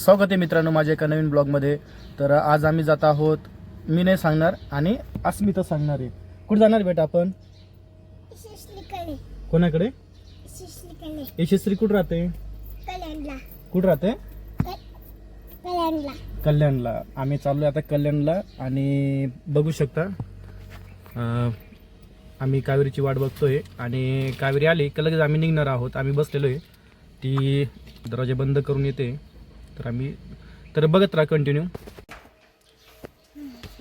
स्वागत आहे मित्रांनो माझ्या एका नवीन ब्लॉगमध्ये. तर आज आम्ही जात आहोत मी नाही सांगणार आणि अस्मिता सांगणार आहे. कुठे जाणार बेटा आपण? कोणाकडे? यशस्वी कुठं राहते? कल्याणला. कुठं राहते? कल्याणला. कल्याणला. आम्ही चाललो आता कल्याणला आणि बघू शकता. आम्ही कावेरीची वाट बघतोय आणि कावेरी आली का लगेच आम्ही निघणार आहोत. आम्ही बसलेलो आहे ती दरवाजे बंद करून येते. तर आम्ही तर बघत राहा कंटिन्यू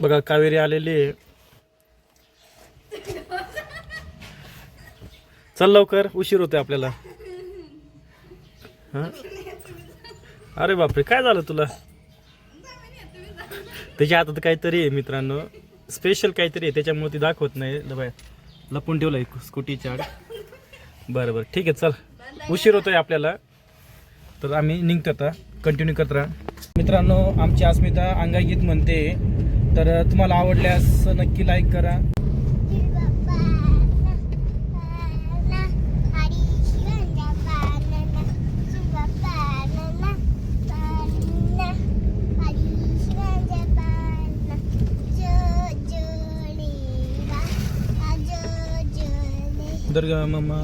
बघा कावेरी आलेली आहे. चल लवकर उशीर होतोय आपल्याला. हां? अरे बापरे काय झालं तुला? त्याच्या हातात काहीतरी आहे मित्रांनो. स्पेशल काहीतरी आहे त्याच्यामुळे ती दाखवत नाही. बाय लपून ठेवलं आहे स्कूटीच्या आड बरं बरं ठीक आहे चल. उशीर होतोय आपल्याला. तर आम्ही निघतो आता. कंटिन्यू करत राहा. मित्रांनो आमची अस्मिता अंगागीत म्हणते तर तुम्हाला आवडल्यास नक्की लाईक करा. दुर्गा मम्मा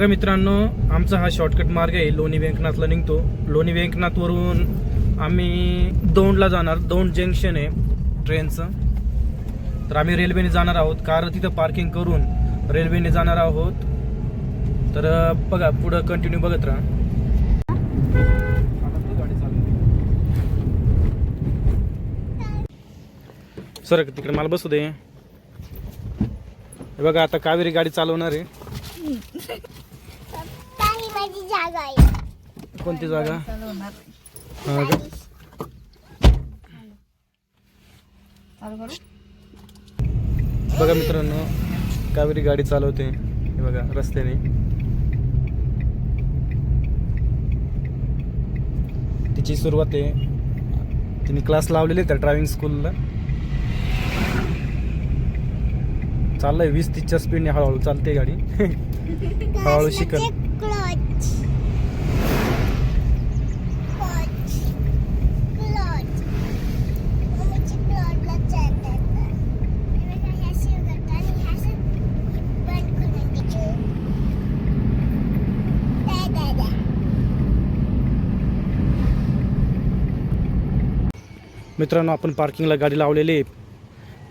बघा मित्रांनो आमचा हा शॉर्टकट मार्ग आहे लोणी व्यंकनाथला निघतो. लोणी व्यंकनाथवरून आम्ही दौंडला जाणार दौंड जंक्शन आहे ट्रेनचं तर आम्ही रेल्वेने जाणार आहोत. कार तिथं पार्किंग करून रेल्वेने जाणार आहोत. तर बघा पुढं कंटिन्यू बघत राहा. सर तिकडे मला बसू दे. हे बघा आता कावेरी गाडी चालवणार आहे. जागा आहे. कोणती जागा? हा का? बघा मित्रांनो कावेरी गाडी चालवते. हे बघा रस्त्याने. तिची सुरुवात आहे. तिने क्लास लावलेले त्या ड्रायव्हिंग स्कूलला चाललंय वीस तीसच्या स्पीडने हळूहळू चालते गाडी. हळूहळू शिकल मित्रांनो आपण पार्किंगला गाडी लावलेली आहे.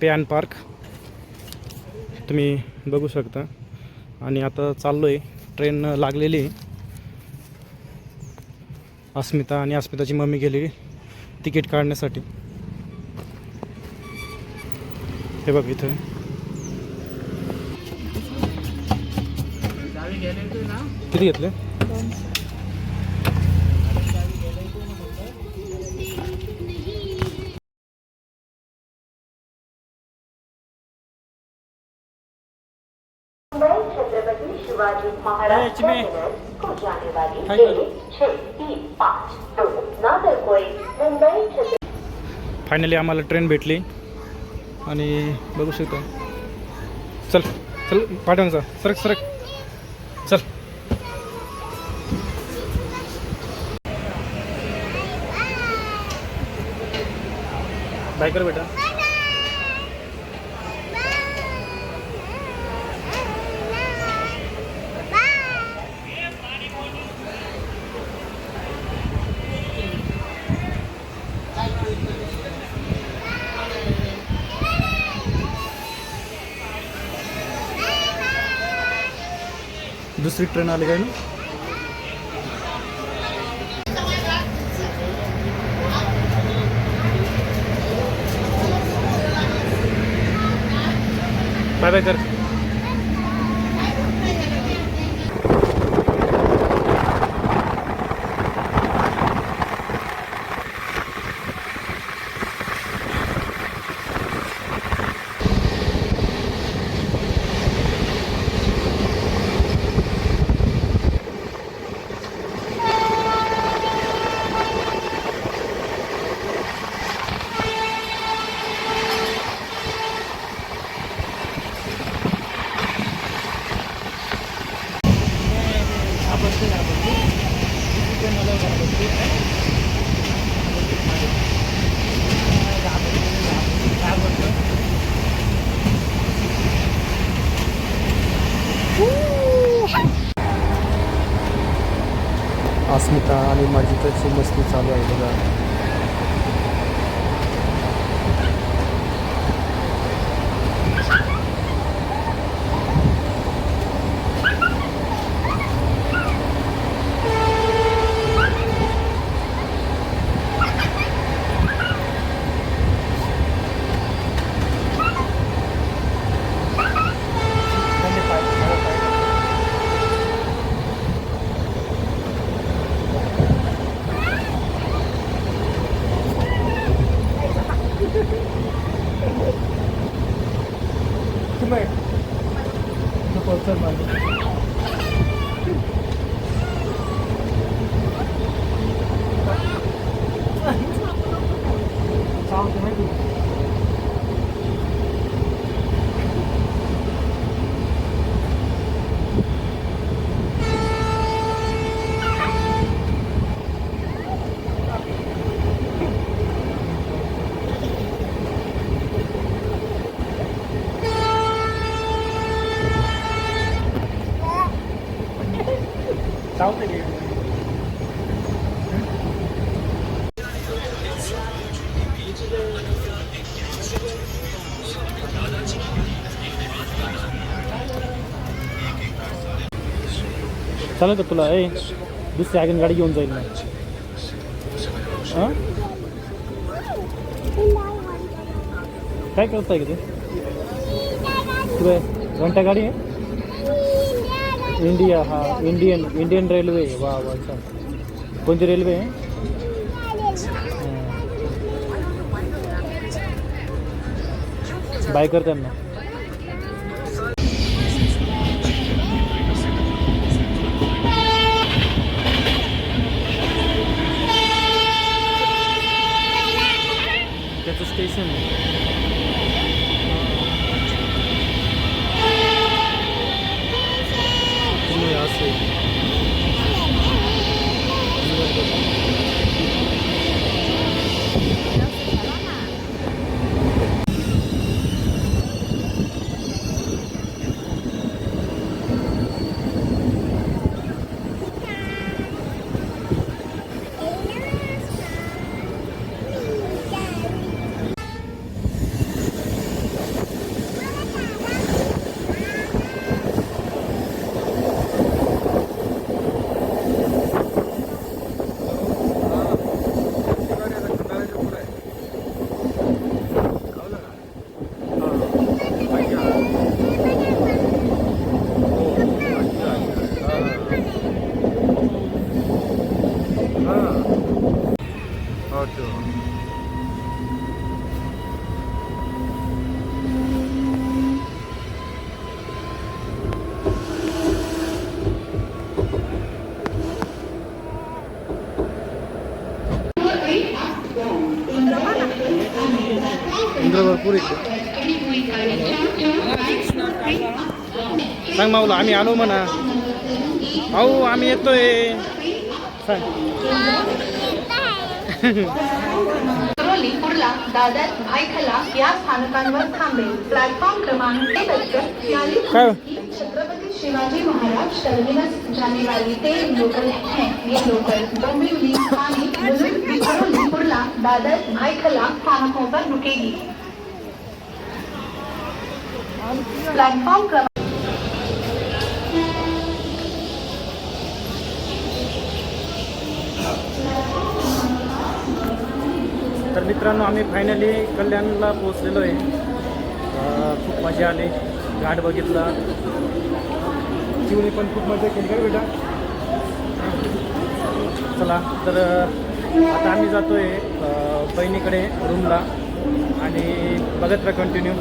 पॅन पार्क तुम्ही बघू शकता. आणि आता चाललो आहे ट्रेन लागलेली आहे. अस्मिता आणि अस्मिताची मम्मी गेली तिकीट काढण्यासाठी. हे बघ इथं. किती घेतले? शिवाजी महाराज को जाने वाली तीन पाँच दो नागरकोई मुंबई फायनली आम्हाला ट्रेन भेटली. आणि बघू शकता. चल चल पाठवून जा. सरक सरक. चल. बाय कर बेटा. दुसरी ट्रेन आली काय ना बाय बाय कर अस्मिता आणि माझी त्याची मस्ती चालू आहे बघा चालते चालेल का तुला ए दुसरी आगीन गाडी घेऊन जाईल हां? काय करत आहे की ते? तुला घंटा गाडी आहे? इंडिया हा इंडियन इंडियन रेल्वे वा वा छान. कोणती रेल्वे आहे? बाय कर त्यांना. স্টেশন আছে। आम्ही आलो म्हणा. अहो आम्ही येतोय. कुर्ला दादर भायखला या स्थानकांवर थांबेल. प्लॅटफॉर्म क्रमांक? छत्रपति शिवाजी महाराज टर्मिनस जाने वाली तेरह लोकल हैं. ये लोकल डोंबिवली ठाणे मुलुंड विक्रोली कुर्ला दादर भायखला स्थानकों पर रुकेगी. प्लेटफॉर्म क्रमांक मित्रांनो आम्ही फायनली कल्याणला पोहोचलेलो आहे. खूप मजा आली. घाट बघितला. चिवणी पण खूप मजा केली का बेटा? चला तर आता आम्ही जातो आहे बहिणीकडे रूमला आणि बघत राहा कंटिन्यू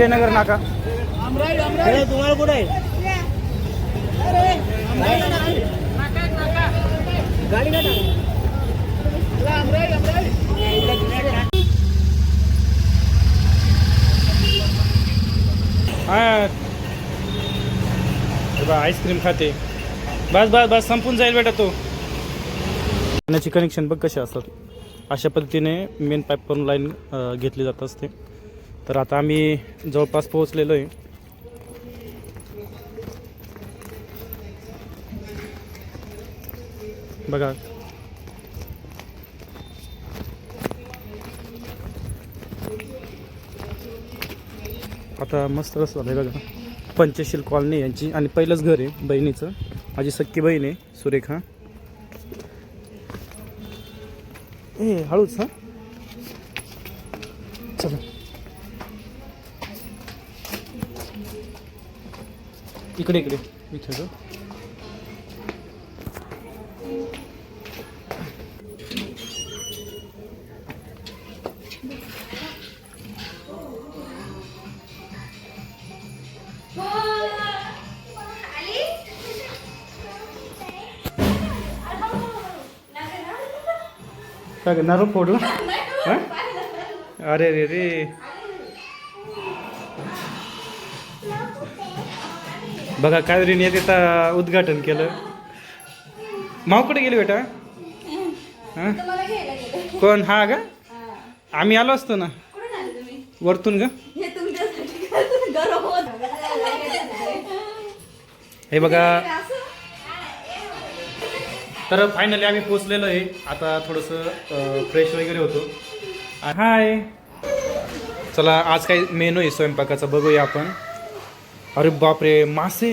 विजयनगर नाका. तुम्हाला कुठं आहे हा आईस्क्रीम खाते. बस बस बस संपून जाईल बेटा तो. पाण्याची कनेक्शन बघ कसे असतात. अशा पद्धतीने मेन पाईपवरून लाईन घेतली जात असते. तर आता आम्ही जवळपास पोहोचलेलो आहे. बघा. आता मस्त रस झालं बघा. पंचशील कॉलनी यांची आणि पहिलंच घर आहे बहिणीचं. माझी सख्खी बहीण आहे सुरेखा. ए हळूच हां? इकडे इकडे इथे जाऊ. काय ग, नारळ फोडला हा? अरे रे रे बघा काजरीने तिथं उद्घाटन केलं. माव कुठे गेली बेटा? कोण? हा ग आम्ही आलो असतो ना. वरतून ग हे बघा. तर फायनली आम्ही पोचलेलो आहे. आता थोडंसं फ्रेश वगैरे होतो. हाय चला आज काही मेनू आहे स्वयंपाकाचा. बघूया आपण. अरे बापरे मासे?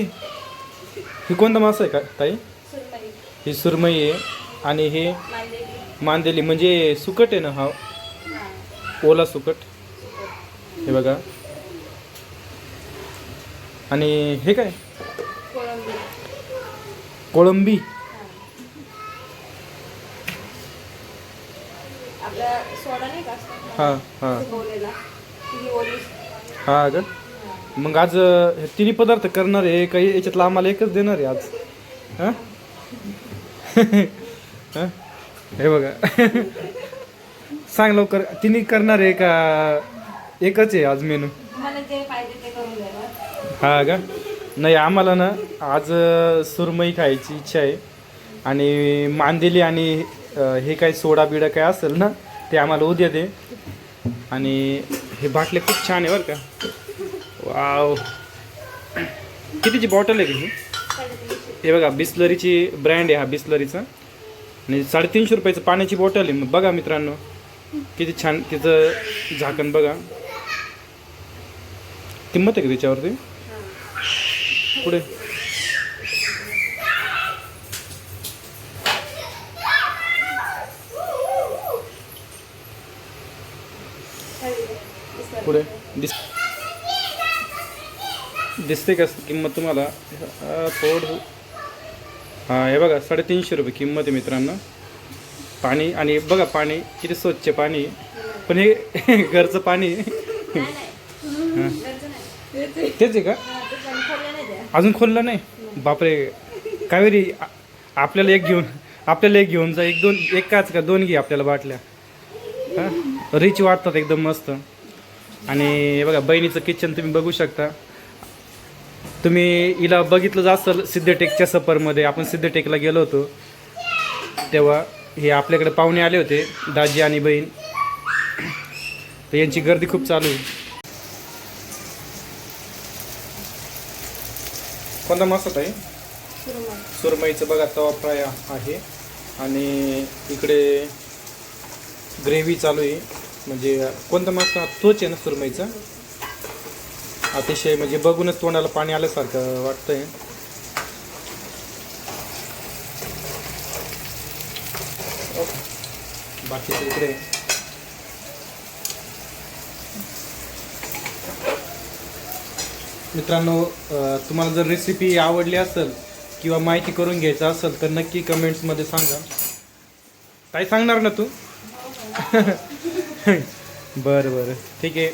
ही कोणता मासा आहे का ताई? ही सुरमई आहे. आणि हे मांदेली. म्हणजे सुकट आहे ना हा? ओला सुकट? हे बघा. आणि हे काय? कोळंबी. हां. हां हा का? मग आज अं, हे तिन्ही पदार्थ करणार आहे काही याच्यातला आम्हाला एकच देणार आहे आज. हा? हा? हे बघा. सांग लवकर तिन्ही करणार आहे का एकच आहे आज मेनू? मला जे पाहिजे ते करून द्यायला हा का? नाही आम्हाला ना आज अं, सुरमई खायची इच्छा आहे. आणि मांदेली आणि अं, हे काय सोडा बिडा काय असेल ना ते आम्हाला उद्या दे. आणि हे बाटले खूप छान आहे बरं का. वाव. कितीची बॉटल आहे ही हे बघा बिस्लरीची ब्रँड आहे हा बिस्लरीचा. आणि साडेतीनशे रुपयाचं पाण्याची बॉटल आहे. मग बघा मित्रांनो किती छान तिचं झाकण बघा. किंमत आहे का त्याच्यावरती? पुढे. पुढे. दिस दिसते का किंमत तुम्हाला? थोड हां हे बघा साडेतीनशे रुपये किंमत आहे मित्रांनो. पाणी आणि बघा पाणी किती स्वच्छ पाणी. पण हे घरचं पाणी. हां. तेच आहे का? अजून खोललं नाही? बापरे. कावेरी आपल्याला एक घेऊन आपल्याला एक घेऊन जा. एक दोन एक काच का? दोन घे आपल्याला बाटल्या. हां? रिच वाटतात एकदम मस्त. आणि हे बघा बहिणीचं किचन तुम्ही बघू शकता. तुम्ही हिला बघितलं असेल सिद्धटेकच्या सफरमध्ये. आपण सिद्धटेकला गेलो होतो. तेव्हा हे आपल्याकडे पाहुणे आले होते दाजी आणि बहीण. तर यांची गर्दी खूप चालू आहे कोणता मस्त आहे सुरमईचं बघा तवा फ्राय आहे. आणि इकडे ग्रेव्ही चालू आहे. म्हणजे कोणता मासा तोच आहे ना सुरमईचा? अतिशय म्हणजे बघूनच तोंडाला पाणी आल्यासारखं वाटतंय. बाकी इकडे. मित्रांनो तुम्हाला जर रेसिपी आवडली असेल किंवा माहिती करून घ्यायचं असेल तर नक्की कमेंट्समध्ये सांगा. काय सांगणार ना तू? बरं बरं. ठीक आहे.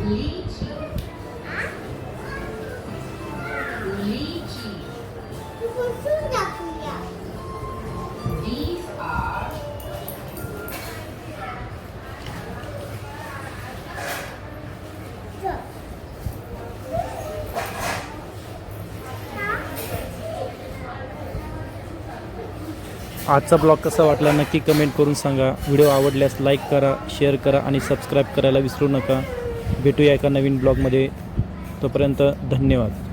These are आजचा ब्लॉग कसा वाटला नक्की कमेंट करून सांगा. व्हिडिओ आवडल्यास लाईक करा शेअर करा आणि सबस्क्राईब करायला विसरू नका. भेटूया एका नवीन ब्लॉगमध्ये. तोपर्यंत धन्यवाद.